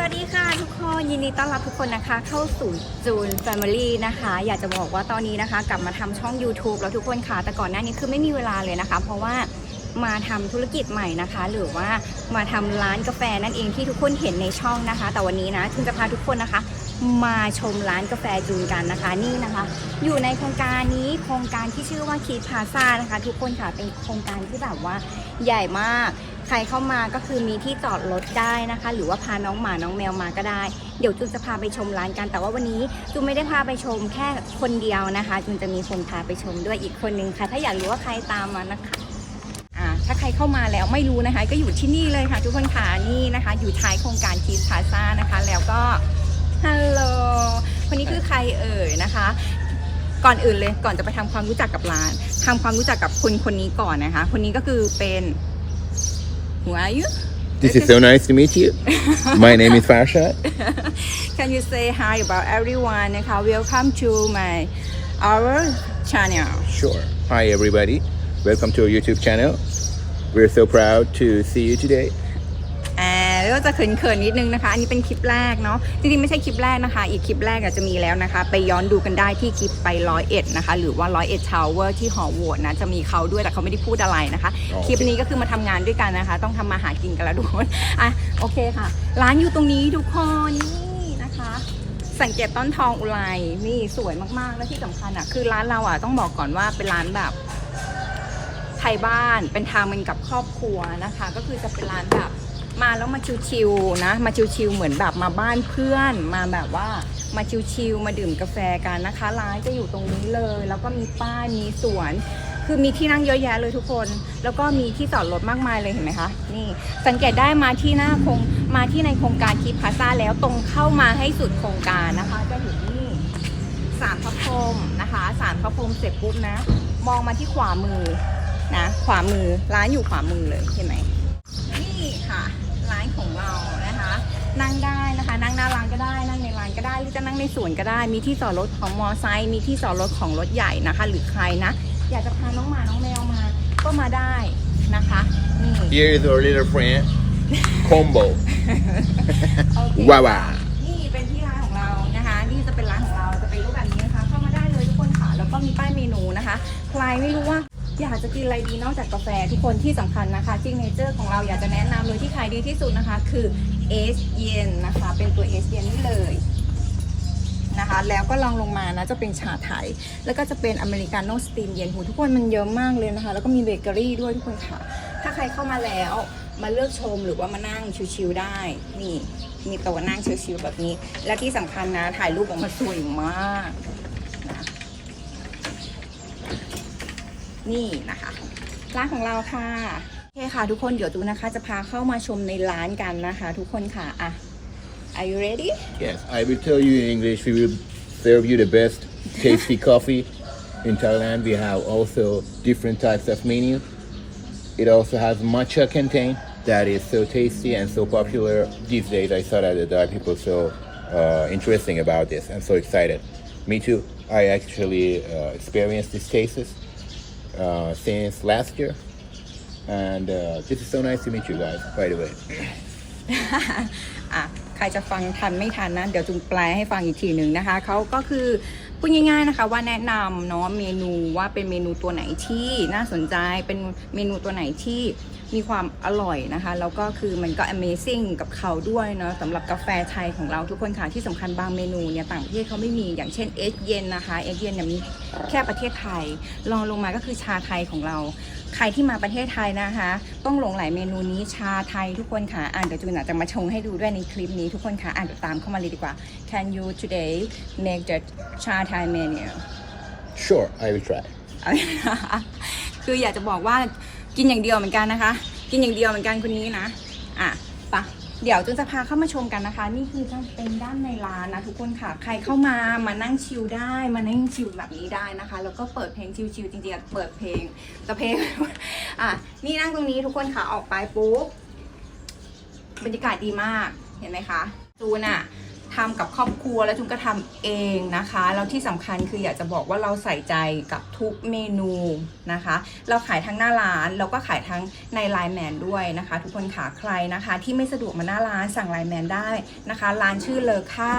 สวัสดีค่ะทุกคนยินดีต้อนรับทุกคนนะคะ เข้าสู่จูน Family นะคะ อยากจะบอกว่าตอนนี้นะคะ กลับมาทำช่อง YouTube แล้วทุกคนค่ะ แต่ก่อนหน้านี้คือไม่มีเวลาเลยนะคะ เพราะว่ามาทำธุรกิจใหม่นะคะ หรือว่ามาทำร้านกาแฟนั่นเองที่ทุกคนเห็นในช่องนะคะ แต่วันนี้นะจูนจะพาทุกคนนะคะ มาชมร้านกาแฟจูนกันนะคะนี่นะคะ อยู่ในโครงการนี้โครงการที่ชื่อว่าคีพาซานะคะ ทุกคนค่ะเป็นโครงการที่แบบว่าใหญ่มาก ใครเข้ามาก็คือมีที่จอดรถได้นะคะ หรือว่าพาน้องหมาน้องแมวมาก็ได้ เดี๋ยวจูนจะพาไปชมร้านกัน แต่ว่าวันนี้จูนไม่ได้พาไปชมแค่คนเดียวนะคะจูนจะมีคนพาไปชมด้วยอีกคนนึงค่ะ ถ้าอยากรู้ว่าใครตามมานะคะถ้าใครเข้ามาแล้วไม่รู้นะคะ ก็อยู่ที่นี่เลยค่ะทุกคนค่ะนี่นะคะ อยู่ท้ายโครงการคีสพาซานะคะ แล้วก็ฮัลโหลคนนี้คือใครเอ่ยนะคะ ก่อนอื่นเลยก่อนจะไปทำความรู้จักกับร้านทำความรู้จักกับคนคนนี้ก่อนนะคะ คนนี้ก็คือเป็น Who are you? This is so nice to meet you. my name is Farshad. Can you say hi about everyone? Welcome to my our channel. Sure. Hi everybody. Welcome to our YouTube channel. We're so proud to see you today. อ่าก็จะเขินๆนิดนึงนะคะ อันนี้เป็นคลิปแรกเนาะจริงๆไม่ใช่คลิปแรกนะคะ อีกคลิปแรกอาจจะมีแล้วนะคะ ไปย้อนดูกันได้ที่คลิปไปร้อยเอ็ดนะคะ หรือว่าร้อยเอ็ดชาวเวอร์ที่หอโหวตนะจะมีเขาด้วยแต่เขาไม่ได้พูดอะไรนะคะโอเคคลิปนี้ก็คือมาทำงานด้วยกันนะคะ ต้องทำมาหากินกันแล้วทุกคนอะโอเคค่ะ ร้านอยู่ตรงนี้ทุกคนนี่นะคะสังเกตต้นทองอุไรนี่สวยมากๆ และที่สำคัญอะคือร้านเราอะต้องบอกก่อนว่าเป็นร้านแบบไทยบ้านเป็นทางมันกับครอบครัวนะคะ ก็คือจะเป็นร้านแบบ มาแล้วมาชิวๆนะ มาชิวๆเหมือนแบบมาบ้านเพื่อน มาแบบว่ามาชิวๆมาดื่มกาแฟกันนะคะ ร้านจะอยู่ตรงนี้เลย แล้วก็มีป้ายมีสวน คือมีที่นั่งเยอะแยะเลยทุกคน แล้วก็มีที่จอดรถมากมายเลยเห็นไหมคะ นี่สังเกตได้มาที่หน้าโครงมาที่ในโครงการคิดพาซาแล้วตรงเข้ามาให้สุดโครงการนะคะจะเห็นนี่สารพระพรมนะคะสารพระพรมเสร็จปุ๊บนะ มองมาที่ขวามือนะ ขวามือร้านอยู่ขวามือเลยเห็นไหมนี่ค่ะ ร้านของเรานะคะ นั่งได้นะคะ นั่งหน้าร้านก็ได้ นั่งในร้านก็ได้ หรือจะนั่งในสวนก็ได้ มีที่จอดรถของมอไซค์ มีที่จอดรถของรถใหญ่นะคะ หรือใครนะ อยากจะพาน้องหมา น้องแมวมา ก็มาได้นะคะนี่ Here is our little friend, Combo. โอเคว้าวว้าวนี่เป็นที่ร้านของเรานะคะ นี่จะเป็นร้านของเรา จะเป็นรูปแบบนี้นะคะ เข้ามาได้เลยทุกคนค่ะ แล้วก็มีป้ายเมนูนะคะ ใครไม่รู้ว่าอยากจะกินอะไรดีนอกจากกาแฟทุกคนที่สำคัญนะคะจิงเนเจอร์ของเราอยากจะแนะนำเลยที่ขายดีที่สุดนะคะ คือ เอสเย็นนะคะ เป็นตัวเอสเย็นนี่เลยนะคะ แล้วก็ลองลงมานะ จะเป็นชาไทย แล้วก็จะเป็นอเมริกาโน่สตรีมเย็นหูทุกคนมันเยอะมากเลยนะคะ แล้วก็มีเบเกอรี่ด้วยทุกคนค่ะ ถ้าใครเข้ามาแล้วมาเลือกชมหรือว่ามานั่งชิวๆได้ นี่ มีโต๊ะนั่งชิวๆแบบนี้ และที่สำคัญนะ ถ่ายรูปออกมาสวยมากนะนี่นะคะ ร้านของเราค่ะ คค่ะ ทุกคนเดี๋ยวตูนะคะ จะพาเข้ามาชมในร้านกันนะคะ ทุกคนค่ะอ่ะ Are you ready Yes, I will tell you in English. We will serve you the best tasty coffee in Thailand. We have also different types of menu. It also has matcha contain that is so tasty and so popular these days. I saw that there are people so uh, interesting about this. I'm so excited. Me too. I actually uh, experienced these tastes uh, since last year. And uh, this is so nice to meet you guys, by the way. อะใครจะฟังทันไม่ทันนะ เดี๋ยวจุงแปลให้ฟังอีกทีหนึ่งนะคะ เขาก็คือพูดง่ายๆนะคะว่าแนะนำเนาะเมนูว่าเป็นเมนูตัวไหนที่น่าสนใจเป็นเมนูตัวไหนที่ มีความอร่อยนะคะ แล้วก็คือมันก็ amazing กับเขาด้วยเนาะสำหรับกาแฟไทยของเราทุกคนค่ะที่สำคัญบางเมนูเนี่ยต่างประเทศเขาไม่มีอย่างเช่นเอสเย็นนะคะเอสเย็นเนี่ยมีแค่ประเทศไทยลองลงมาก็คือชาไทยของเรา ใครที่มาประเทศไทยนะคะ ต้องหลงไหลเมนูนี้ชาไทยทุกคนค่ะอ่านเดี๋ยวจูนอาจจะมาชงให้ดูด้วยในคลิปนี้ทุกคนค่ะอ่านเดี๋ยวตามเข้ามาเลยดีกว่า Can you today make the ชาไทย menu Sure, I will try. คืออยากจะบอกว่า กินอย่างเดียวเหมือนกันนะคะ กินอย่างเดียวเหมือนกันคนนี้นะ อะปะเดี๋ยวจุนจะพาเข้ามาชมกันนะคะ นี่คือจะเป็นด้านในร้านนะทุกคนค่ะ ใครเข้ามามานั่งชิลได้ มานั่งชิลแบบนี้ได้นะคะ แล้วก็เปิดเพลงชิลๆจริงๆเปิดเพลงแต่เพลง อะนี่นั่งตรงนี้ทุกคนค่ะออกไปปุ๊บบรรยากาศดีมากเห็นไหมคะจูนอะท ทำกับครอบครัวแล้วจุนก็ทำเองนะคะ แล้วที่สำคัญคืออยากจะบอกว่าเราใส่ใจกับทุกเมนูนะคะ เราขายทั้งหน้าร้านแล้วก็ขายทั้งในไลน์แมนด้วยนะคะ ทุกคนค่ะใครนะคะ ที่ไม่สะดวกมาหน้าร้านสั่งไลน์แมนได้นะคะ ร้านชื่อเลอค่า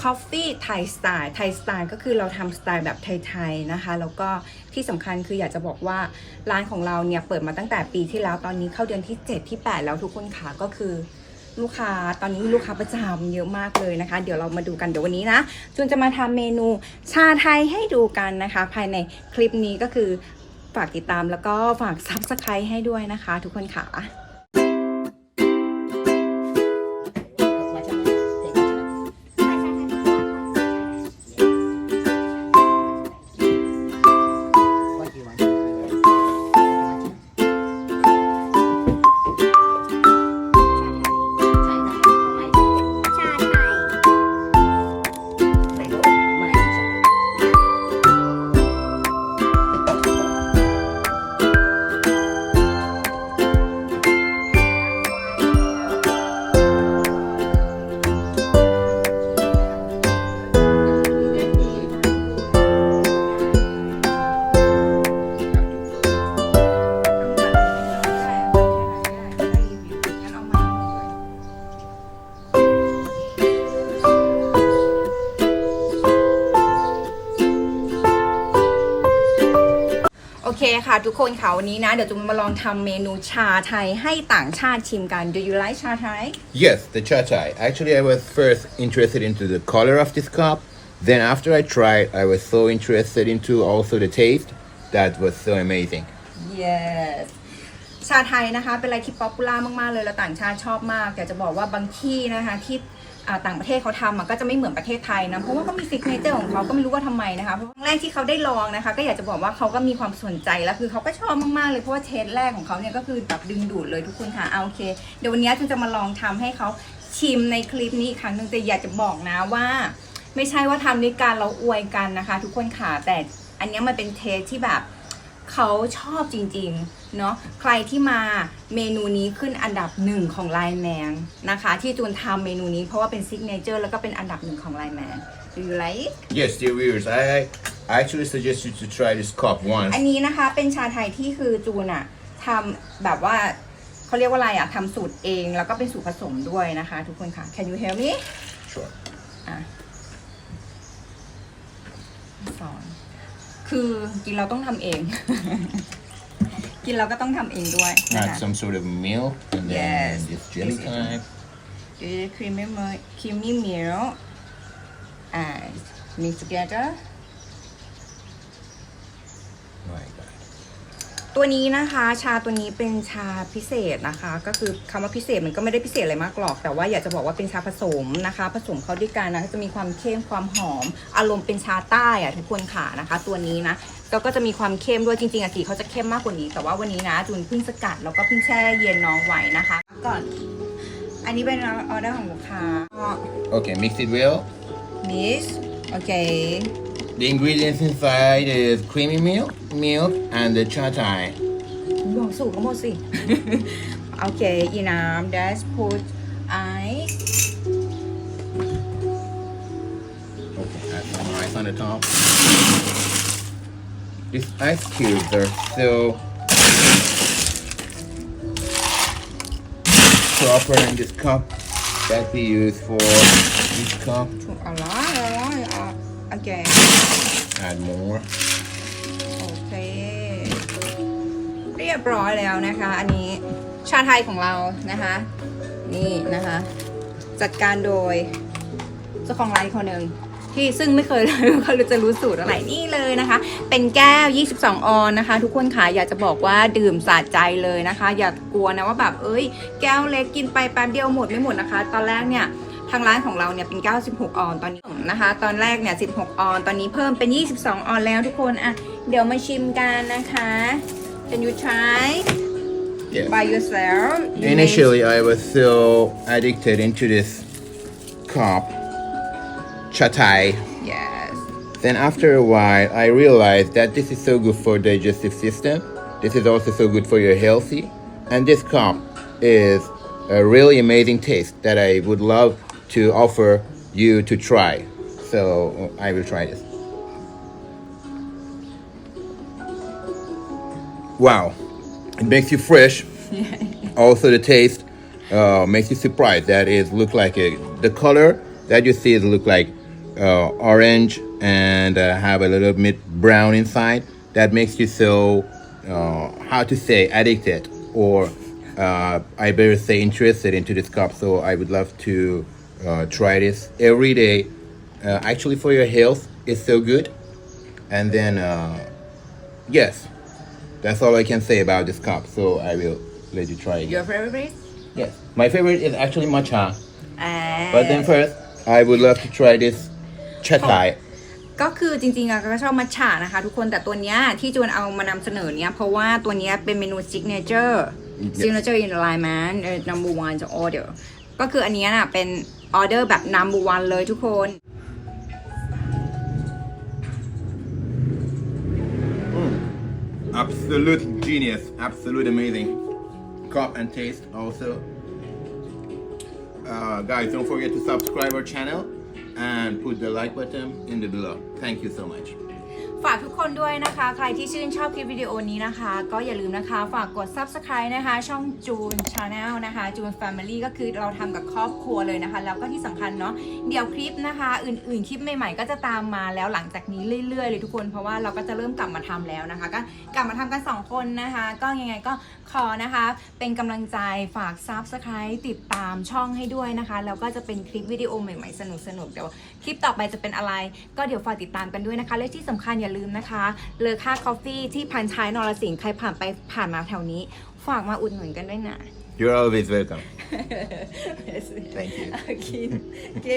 Coffee Thai Style Thai Style ก็คือเราทำสไตล์แบบไทยๆนะคะ แล้วก็ที่สำคัญคืออยากจะบอกว่าร้านของเราเนี่ยเปิดมาตั้งแต่ปีที่แล้วตอนนี้เข้าเดือนที่ 7 ที่ 8 แล้วทุกคนค่ะก็คือ ลูกค้าตอนนี้มีลูกค้าประจำเยอะมากเลยนะคะ เดี๋ยวเรามาดูกันเดี๋ยววันนี้นะจุนจะมาทำเมนูชาไทยให้ดูกันนะคะ ภายในคลิปนี้ก็คือฝากติดตามแล้วก็ฝากซับสไครต์ให้ด้วยนะคะ ทุกคนค่ะ โอเคค่ะ ทุกคนค่ะวันนี้นะ เดี๋ยวจุนมาลองทำเมนูชาไทยให้ต่างชาติชิมกัน Do you like ชาไทย Yes, the cha chai. Actually, I was first interested into the color of this cup. Then after I tried, I was so interested into also the taste. That was so amazing. yes ชาไทยนะคะ เป็นอะไรที่ป๊อปปูล่ามาก ๆ เลย แล้วต่างชาติชอบมาก อยากจะบอกว่าบางที่นะคะที่อ่า ต่างประเทศเขาทำก็จะไม่เหมือนประเทศไทยนะเพราะว่าเขามีซิกเนเจอร์ของเขาก็ไม่รู้ว่าทำไมนะคะเพราะครั้งแรกที่เขาได้ลองนะคะ ก็อยากจะบอกว่าเขาก็มีความสนใจแล้วคือเขาก็ชอบมากๆเลยเพราะว่าเทสแรกของเขาเนี่ยก็คือแบบดึงดูดเลยทุกคนค่ะเอาโอเคเดี๋ยววันนี้ฉันจะมาลองทำให้เขาชิมในคลิปนี้อีกครั้งหนึ่งแต่อยากจะบอกนะว่า ไม่ใช่ว่าทำด้วยกันเราอวยกันนะคะ ทุกคนค่ะแต่อันนี้มันเป็นเทสที่แบบ เขาชอบจริงๆ เนาะใครที่มาเมนูนี้ขึ้นอันดับหนึ่งของไลน์แมนนะคะ ที่จูนทำเมนูนี้เพราะว่าเป็นซิกเนเจอร์แล้วก็เป็นอันดับหนึ่งของไลน์แมน Do you like Yes, dear viewers, I, I actually suggest you to try this cup once. อันนี้นะคะเป็นชาไทยที่คือจูนอะทำแบบว่าเขาเรียกว่าอะไรอะทำสูตรเองแล้วก็เป็นสูตรผสมด้วยนะคะ ทุกคนค่ะ Can you help me Sure. อะสอน คือกินเราต้องทำเอง กินเราก็ต้องทำเองด้วยนะ Add คะ some sort of milk and then Yes. this jelly Yes. time. the creamy milk creamy milk and mix together ตัวนี้นะคะชาตัวนี้เป็นชาพิเศษนะคะ ก็คือคำว่าพิเศษมันก็ไม่ได้พิเศษอะไรมากหรอก แต่ว่าอยากจะบอกว่าเป็นชาผสมนะคะ ผสมเข้าด้วยกันนะจะมีความเข้มความหอม อารมณ์เป็นชาใต้อะทุกคนค่ะนะคะ ตัวนี้นะแล้วก็จะมีความเข้มด้วยจริงๆอะสีเขาจะเข้มมากกว่านี้แต่ว่าวันนี้นะจูนเพิ่งสกัดแล้วก็เพิ่งแช่เย็นน้องไว้นะคะ ก่อน อันนี้เป็นออเดอร์ของลูกค้า Okay, mix it well. มิสโอเค The ingredients inside is creamy milk, milk, and the cha chai. บอกสูตรเขาหมดสิโอเคอีน้ำ dash put ice Okay, add some ice on the top. These ice cubes are so proper in this cup that we use for each cup. ถูก โอเค Add more. โอเค เรียบร้อยแล้วนะคะ อันนี้ชาไทยของเรานะคะ นี่นะคะ จัดการโดยเจ้าของร้านคนหนึ่งที่ซึ่งไม่เคยเลยเขาจะรู้สูตรอะไรนี่เลยนะคะ เป็นแก้ว 22 ออนนะคะ ทุกคนค่ะอยากจะบอกว่าดื่มสะใจเลยนะคะ อย่ากลัวนะว่าแบบเอ้ย แก้วเล็กกินไปแป๊บเดียวหมดไม่หมดนะคะ ตอนแรกเนี่ย ทางร้านของเราเนี่ยเป็น 96 ออนตอนนี้นะคะ ตอนแรกเนี่ย 16 ออน ตอนนี้เพิ่มเป็น 22 ออนแล้วทุกคนอะเดี๋ยวมาชิมกันนะคะ Can you try Yes. by yourself You may- Initially, I was so addicted into this cup, cha thai. Yes Then after a while, I realized that this is so good for digestive system. This is also so good for your healthy. And this cup is a really amazing taste that I would love to offer you to try. So I will try this. Wow, it makes you fresh. also, the taste uh, makes you surprised. That is look like a, the color that you see is look like uh, orange and uh, have a little bit brown inside. That makes you so uh, how to say addicted or uh, I better say interested into this cup. So I would love to uh, try this every day. Uh, actually, for your health, it's so good. And then, uh, yes, that's all I can say about this cup. So I will let you try it. your favorite Yes, my favorite is actually matcha. อ่า But then first, I would love to try this chatai. ก็คือจริงๆอะก็ชอบมัทฉะนะคะทุกคนแต่ตัวเนี้ยที่จวนเอามานำเสนอเนี้ยเพราะว่าตัวเนี้ยเป็นเมนู signature signature in line man uh, number one to order ก็คืออันเนี้ยน่ะเป็น ออเดอร์แบบนัมบูวันเลยทุกคนอืม Absolute genius, absolute amazing. Cup and taste also. Uh, guys, don't forget to subscribe our channel and put the like button in the below. Thank you so much. ฝากทุกคนด้วยนะคะ ใครที่ชื่นชอบคลิปวิดีโอนี้นะคะ ก็อย่าลืมนะคะ ฝากกด subscribe นะคะ ช่องจูน Channel นะคะจูน Family ก็คือเราทำกับครอบครัวเลยนะคะ แล้วก็ที่สำคัญเนาะเดี๋ยวคลิปนะคะ อื่นๆ คลิปใหม่ๆ ก็จะตามมาแล้วหลังจากนี้เรื่อยๆเลยทุกคน เพราะว่าเราก็จะเริ่มกลับมาทำแล้วนะคะ ก็กลับมาทำกัน 2 คนนะคะ ก็ยังไงก็ขอนะคะ เป็นกำลังใจฝาก subscribe ติดตามช่องให้ด้วยนะคะแล้วก็จะเป็นคลิปวิดีโอใหม่ๆ สนุกๆเดี๋ยว ลิปต่อไปจะเป็นอะไร ก็เดี๋ยวฝากติดตามกันด้วยนะคะ และที่สำคัญอย่าลืมนะคะ เลอค่าคอฟฟี่ที่พันท้ายนรสิงห์ใครผ่านไปผ่านมาแถวนี้ ฝากมาอุดหนุนกันด้วยนะ You're always welcome. Thank you. โอเคโอเค